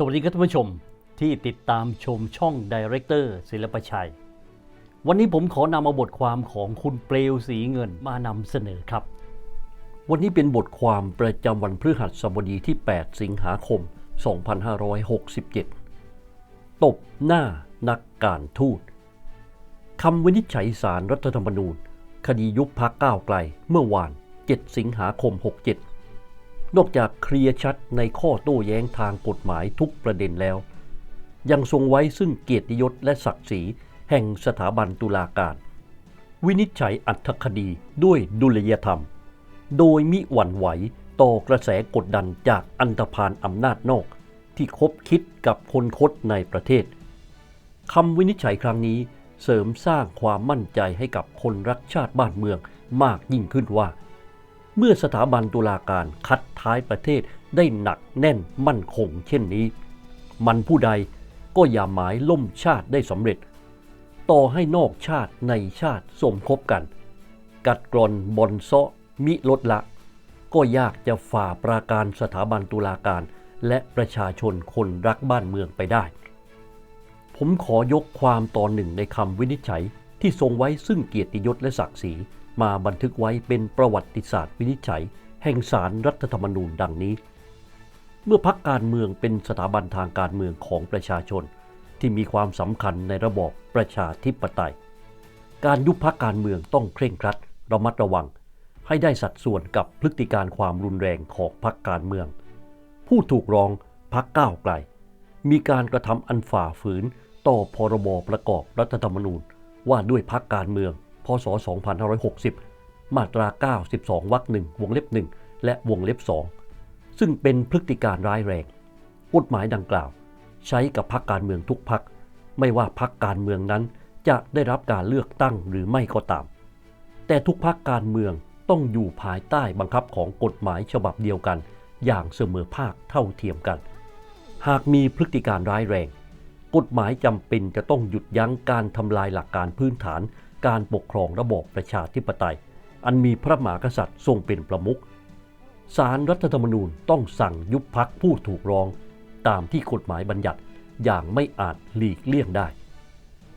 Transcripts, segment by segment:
สวัสดีครับท่านผู้ชมที่ติดตามชมช่องดีเรคเตอร์ศิลปชัย วันนี้ผมขอนำเอาบทความของคุณเปลวสีเงินมานำเสนอครับ วันนี้เป็นบทความประจำวันพฤหัสบดีที่ 8 สิงหาคม 2567 ตบหน้านักการทูตคำวินิจฉัยสารรัฐธรรมนูญ คดียุบพักก้าวไกล เมื่อวาน 7 สิงหาคม 67 นอกจากเคลียร์ชัดในข้อโต้แย้งทางกฎหมายทุกประเด็นแล้ว ยังทรงไว้ซึ่งเกียรติยศและศักดิ์ศรีแห่งสถาบันตุลาการ วินิจฉัยอัตคดีด้วยดุลยธรรม โดยมิหวั่นไหวต่อกระแสกดดันจากอันธพาลอำนาจนอก ที่คบคิดกับคนคดในประเทศคำวินิจฉัยครั้งนี้เสริมสร้างความมั่นใจให้กับคนรักชาติบ้านเมืองมากยิ่งขึ้นว่า เมื่อสถาบันตุลาการคัดท้ายประเทศได้หนักแน่นมั่นคงเช่นนี้ มันผู้ใดก็อย่าหมายล่มชาติได้สำเร็จ ต่อให้นอกชาติในชาติสมคบกัน กัดกร่อนบอนเซาะมิลดละ ก็ยากจะฝ่าปราการสถาบันตุลาการ และประชาชนคนรักบ้านเมืองไปได้ ผมขอยกความตอนหนึ่งในคำวินิจฉัยที่ทรงไว้ซึ่งเกียรติยศและศักดิ์ศรี มาบันทึกไว้เป็นประวัติศาสตร์วินิจฉัย แห่งสารรัฐธรรมนูญดังนี้ เมื่อพักการเมืองเป็นสถาบันทางการเมืองของประชาชน ที่มีความสำคัญในระบอบประชาธิปไตย การยุบพักการเมืองต้องเคร่งครัดระมัดระวัง ให้ได้สัดส่วนกับพฤติการความรุนแรงของพักการเมือง ผู้ถูกร้องพักก้าวไกล มีการกระทำอันฝ่าฝืนต่อพรบประกอบรัฐธรรมนูญว่าด้วยพักการเมือง พศ 2560 มาตรา 92วรรคหนึ่งวงเล็บหนึ่งและวงเล็บสองซึ่งเป็นพฤติการร้ายแรง กฎหมายดังกล่าว ใช้กับพักการเมืองทุกพัก ไม่ว่าพักการเมืองนั้นจะได้รับการเลือกตั้งหรือไม่ก็ตาม แต่ทุกพักการเมืองต้องอยู่ภายใต้บังคับของกฎหมายฉบับเดียวกัน อย่างเสมอภาคเท่าเทียมกัน หากมีพฤติการร้ายแรง กฎหมายจำเป็นจะต้องหยุดยั้งการทำลายหลักการพื้นฐาน การปกครองระบอบประชาธิปไตย อันมีพระมหากษัตริย์ทรงเป็นประมุขสารรัฐธรรมนูญต้องสั่งยุบพักผู้ถูกร้อง ตามที่กฎหมายบัญญัติอย่างไม่อาจหลีกเลี่ยงได้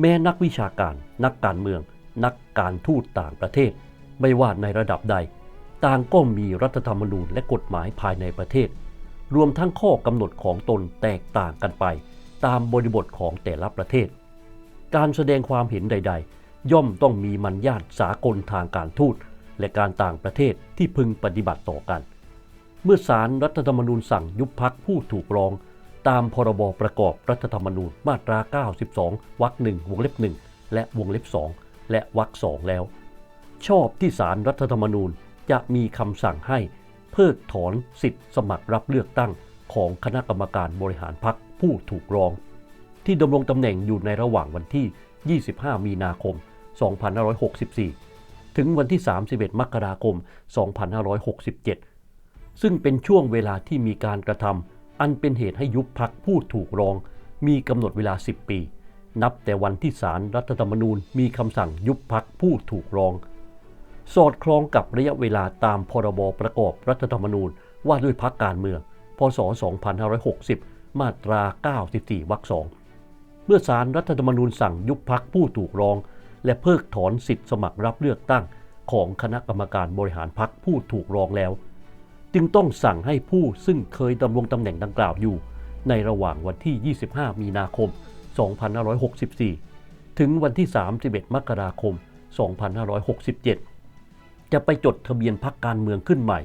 แม้นักวิชาการ นักการเมือง นักการทูตต่างประเทศ ไม่ว่าในระดับใด ต่างก็มีรัฐธรรมนูญและกฎหมายภายในประเทศ รวมทั้งข้อกำหนดของตนแตกต่างกันไป ตามบริบทของแต่ละประเทศ การแสดงความเห็นใด ๆ ย่อมต้องมีมัญญาตสากลทางการทูตและการต่างประเทศที่พึงปฏิบัติต่อกัน เมื่อสารรัฐธรรมนูญสั่งยุบพักผู้ถูกร้อง ตามพรบประกอบรัฐธรรมนูญมาตรา 92 วรรคหนึ่งวงเล็บหนึ่งและวงเล็บสองและวรรคสองแล้ว ชอบที่สารรัฐธรรมนูญจะมีคำสั่งให้เพิกถอนสิทธิสมัครรับเลือกตั้งของคณะกรรมการบริหารพรรคผู้ถูกร้อง ที่ดำรงตำแหน่งอยู่ในระหว่างวันที่ 25 มีนาคม 2564 ถึงวันที่ 31 มกราคม 2567 ซึ่งเป็นช่วงเวลาที่มีการกระทำอันเป็นเหตุให้ยุบพักผู้ถูกร้อง มีกำหนดเวลา 10 ปี นับแต่วันที่ศาลรัฐธรรมนูญมีคำสั่งยุบพักผู้ถูกร้อง สอดคล้องกับระยะเวลาตามพรบประกอบรัฐธรรมนูญว่าด้วยพักการเมือง พศ 2560 มาตรา 94 วรรคสองเมื่อสารรัฐธรรมนูญสั่งยุบพักผู้ถูกร้อง และเพิกถอนสิทธิสมัครรับเลือกตั้งของคณะกรรมการบริหารพักผู้ถูกร้องแล้ว จึงต้องสั่งให้ผู้ซึ่งเคยดำรงตำแหน่งดังกล่าวอยู่ ในระหว่างวันที่ 25 มีนาคม 2564 ถึงวันที่ 31 มกราคม 2567 จะไปจดทะเบียนพักการเมืองขึ้นใหม่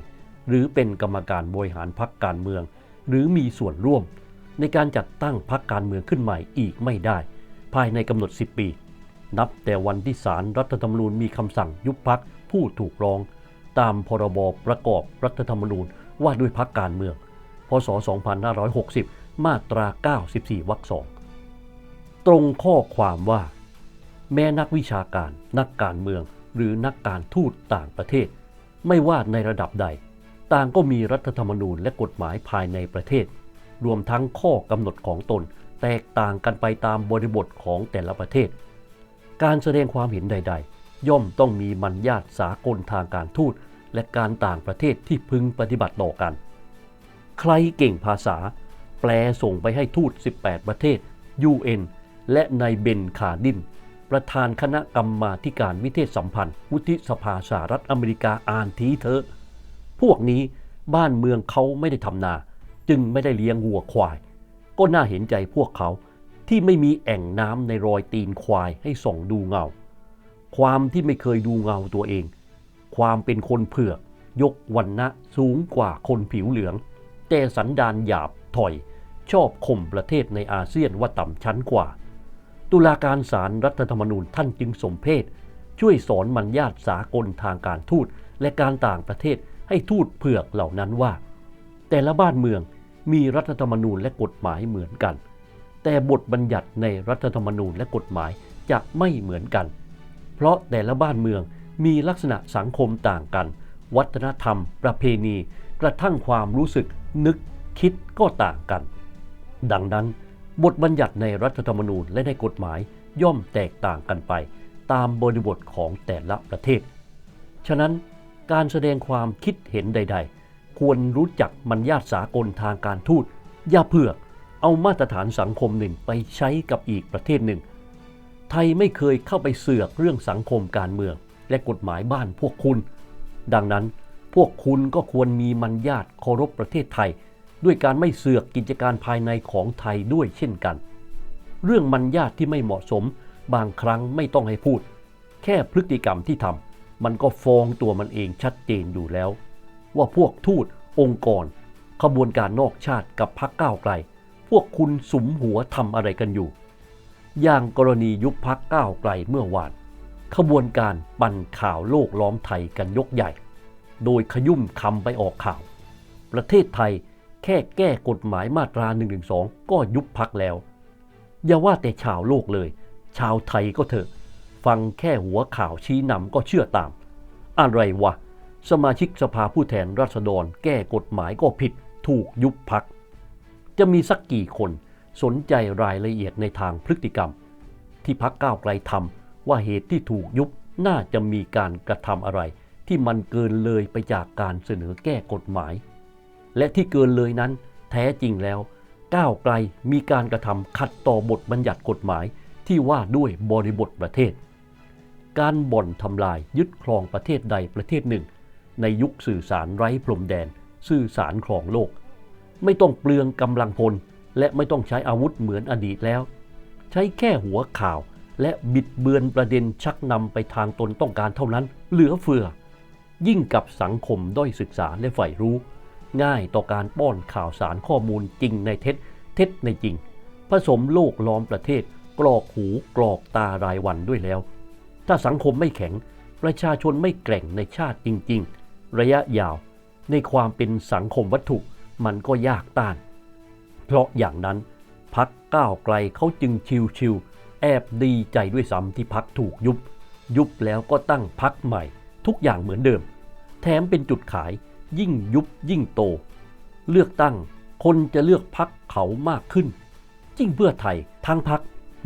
หรือเป็นกรรมการบริหารพักการเมือง หรือมีส่วนร่วม ในการจัดตั้งพรรคการเมืองขึ้นใหม่อีกไม่ได้ ภายในกำหนด 10 ปี นับแต่วันที่ศาลรัฐธรรมนูญมีคำสั่งยุบพักผู้ถูกร้อง ตามพรบประกอบรัฐธรรมนูญว่าด้วยพักการเมือง พศ 2560 มาตรา 94 วรรคสองตรงข้อความว่า แม้นักวิชาการ นักการเมือง หรือนักการทูตต่างประเทศ ไม่ว่าในระดับใด ต่างก็มีรัฐธรรมนูญและกฎหมายภายในประเทศ รวมทั้งข้อกำหนดของตนแตกต่างกันไปตามบริบทของแต่ละประเทศ การแสดงความเห็นใด ๆ ย่อมต้องมีมัญญาตสากลทางการทูตและการต่างประเทศที่พึงปฏิบัติต่อกัน ใครเก่งภาษา แปลส่งไปให้ทูต 18 ประเทศ UN และนายเบนคาดิน ประธานคณะกรรมาธิการวิเทศสัมพันธ์ วุฒิสภาสหรัฐอเมริกาอ่านทีเถอะพวกนี้บ้านเมืองเขาไม่ได้ทำนา จึงไม่ได้เลี้ยงวัวควาย ก็น่าเห็นใจพวกเขา ที่ไม่มีแอ่งน้ำในรอยตีนควายให้ส่องดูเงา ความที่ไม่เคยดูเงาตัวเอง ความเป็นคนเผือก ยกวันนะสูงกว่าคนผิวเหลือง แต่สันดานหยาบถอย ชอบข่มประเทศในอาเซียนว่าต่ำชั้นกว่า ตุลาการศาลรัฐธรรมนูญท่านจึงสมเพศ ช่วยสอนมัญญาติสากลทางการทูตและการต่างประเทศให้ทูตเผือกเหล่านั้นว่า แต่ละบ้านเมืองมีรัฐธรรมนูญและกฎหมายเหมือนกัน แต่บทบัญญัติในรัฐธรรมนูญและกฎหมายจะไม่เหมือนกัน เพราะแต่ละบ้านเมืองมีลักษณะสังคมต่างกัน วัฒนธรรม ประเพณี กระทั่งความรู้สึก นึกคิดก็ต่างกัน ดังนั้น บทบัญญัติในรัฐธรรมนูญและในกฎหมายย่อมแตกต่างกันไป ตามบริบทของแต่ละประเทศ ฉะนั้นการแสดงความคิดเห็นใด ๆ ควรรู้จักมัญญาติสากลทางการทูตอย่าเผือก เอามาตรฐานสังคมหนึ่งไปใช้กับอีกประเทศหนึ่ง ไทยไม่เคยเข้าไปเสือกเรื่องสังคมการเมือง และกฎหมายบ้านพวกคุณ ดังนั้นพวกคุณก็ควรมีมัญญาติเคารพประเทศไทย ด้วยการไม่เสือกกิจการภายในของไทยด้วยเช่นกัน เรื่องมัญญาติที่ไม่เหมาะสม บางครั้งไม่ต้องให้พูด แค่พฤติกรรมที่ทำมันก็ฟ้องตัวมันเองชัดเจนอยู่แล้ว ว่าพวกทูตองค์กร ขบวนการนอกชาติกับพรรคก้าวไกล พวกคุณสุมหัวทำอะไรกันอยู่ อย่างกรณียุบพักก้าวไกลเมื่อวาน ขบวนการปั่นข่าวโลกล้อมไทยกันยกใหญ่ โดยขยุ่มคำไปออกข่าว ประเทศไทยแค่แก้กฎหมายมาตรา1นึก็ยุบพักแล้ว อย่าว่าแต่ชาวโลกเลย ชาวไทยก็เถอะ ฟังแค่หัวข่าวชี้นำก็เชื่อตาม อะไรวะ สมาชิกสภาผู้แทนราษฎรแก้กฎหมายก็ผิด ถูกยุบพัก จะมีสักกี่คนสนใจรายละเอียดในทางพฤติกรรม ที่พักก้าวไกลทำว่าเหตุที่ถูกยุบน่าจะมีการกระทำอะไร ที่มันเกินเลยไปจากการเสนอแก้กฎหมาย และที่เกินเลยนั้นแท้จริงแล้วก้าวไกลมีการกระทำขัดต่อบทบัญญัติกฎหมายที่ว่าด้วยบริบทประเทศ การบ่อนทำลายยึดครองประเทศใดประเทศหนึ่ง ในยุคสื่อสารไร้พรมแดน สื่อสารครองโลก ไม่ต้องเปลืองกำลังพล และไม่ต้องใช้อาวุธเหมือนอดีตแล้ว ใช้แค่หัวข่าว และบิดเบือนประเด็นชักนำไปทางตนต้องการเท่านั้น เหลือเฟือ ยิ่งกับสังคมด้อยศึกษาและใฝ่รู้ ง่ายต่อการป้อนข่าวสารข้อมูลจริงในเท็จ เท็จในจริง ผสมโลกล้อมประเทศ กรอกหูกรอกตารายวันด้วยแล้ว ถ้าสังคมไม่แข็ง ประชาชนไม่แกร่งในชาติจริง ๆ ระยะยาวในความเป็นสังคมวัตถุ มันก็ยากต้าน เพราะอย่างนั้นพักก้าวไกลเขาจึงชิวๆแอบดีใจด้วยซ้ำที่พักถูกยุบ ยุบแล้วก็ตั้งพักใหม่ ทุกอย่างเหมือนเดิม แถมเป็นจุดขายยิ่งยุบยิ่งโต เลือกตั้งคนจะเลือกพักเขามากขึ้น ยิ่งเพื่อไทยทางพัก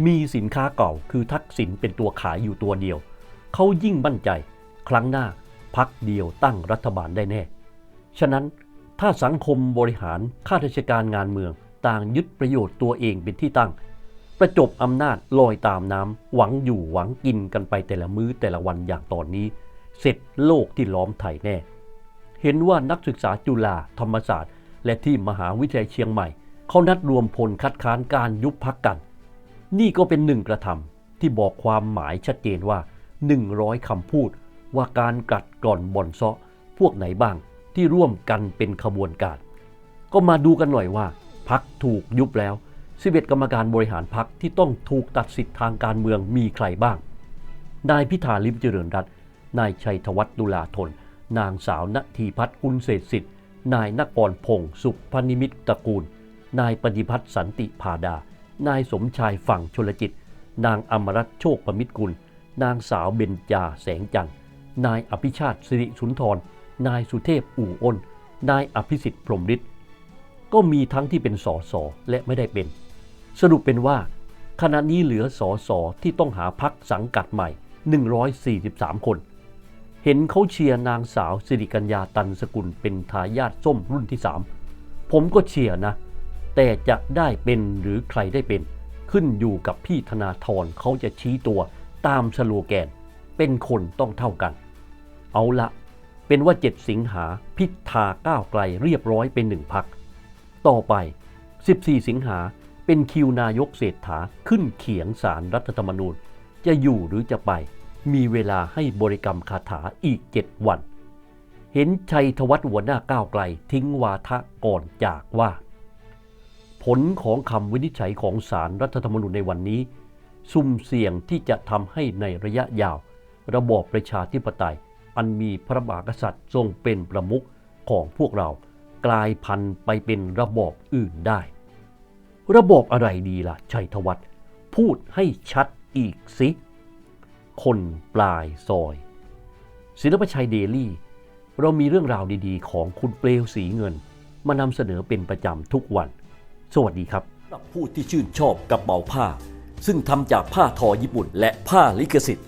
มีสินค้าเก่าคือทักษิณเป็นตัวขายอยู่ตัวเดียว เขายิ่งมั่นใจ ครั้งหน้าพักเดียวตั้งรัฐบาลได้แน่ ฉะนั้น ถ้าสังคมบริหารข้าราชการงานเมือง ต่างยึดประโยชน์ตัวเองเป็นที่ตั้ง ประจบอำนาจลอยตามน้ำหวังอยู่หวังกินกันไปแต่ละมื้อแต่ละวันอย่างตอนนี้ เสร็จโลกที่ล้อมไทยแน่ เห็นว่านักศึกษาจุฬาธรรมศาสตร์ และที่มหาวิทยาลัยเชียงใหม่เขานัดรวมพลคัดค้านการยุบพักกัน นี่ก็เป็นหนึ่งกระทำที่บอกความหมายชัดเจนว่า 100คำพูดว่าการกัดกร่อนบ่อนเซาะพวกไหนบ้าง ที่ร่วมกันเป็นขบวนการ ก็มาดูกันหน่อยว่าพักถูกยุบแล้ว 11 กรรมการบริหารพักที่ต้องถูกตัดสิทธิ์ทางการเมืองมีใครบ้าง นายพิธาลิมเจริญรัตน์นายชัยธวัฒน์ดุลาธน นางสาวณทีพัฒน์กุลเศรษฐสิทธิ์ นายนกรพงศ์สุพนิมิตตระกูล นายปฏิพัฒน์สันติพาดา นายสมชายฝั่งชลจิต นางอมรัตน์โชคประมิตรกุล นางสาวเบญจาแสงจันทร์ นายอภิชาติสิริสุนทร นายสุเทพอู่อ้น นายอภิสิทธิ์พรมฤทธิ์ก็มีทั้งที่เป็นสอสอและไม่ได้เป็น สรุปเป็นว่า ขณะนี้เหลือสอสอที่ต้องหาพักสังกัดใหม่ 143 คน เห็นเขาเชียร์นางสาวสิริกัญญาตันสกุลเป็นทายาทส้มรุ่นที่ 3 ผมก็เชียร์นะ แต่จะได้เป็นหรือใครได้เป็น ขึ้นอยู่กับพี่ธนาธรเขาจะชี้ตัวตามสโลแกน เป็นคนต้องเท่ากัน เอาละ เป็นว่า 7 สิงหาพิธาก้าวไกลเรียบร้อยเป็นหนึ่งพัก ต่อไป 14 สิงหาเป็นคิวนายกเศรษฐาขึ้นเขียงสารรัฐธรรมนูญ จะอยู่หรือจะไป มีเวลาให้บริกรรมคาถาอีก 7 วัน เห็นชัยธวัฒน์หัวหน้าก้าวไกลทิ้งวาทะก่อนจากว่า ผลของคำวินิจฉัยของสารรัฐธรรมนูญในวันนี้ซุ่มเสี่ยงที่จะทำให้ในระยะยาว ระบอบประชาธิปไตย อันมีพระมหากษัตริย์ทรงเป็นประมุขของพวกเรากลายพันธุ์ไปเป็นระบอบอื่นได้ ระบอบอะไรดีล่ะ ชัยธวัฒน์พูดให้ชัดอีกสิ คนปลายซอย ศิลปชัยเดลี่ เรามีเรื่องราวดีๆ ของคุณเปลวสีเงิน มานำเสนอเป็นประจำทุกวัน สวัสดีครับสำหรับผู้ที่ชื่นชอบกระเป๋าผ้า ซึ่งทำจากผ้าทอญี่ปุ่น และผ้าลิขสิทธิ์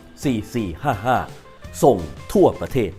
4455 ส่งทั่วประเทศ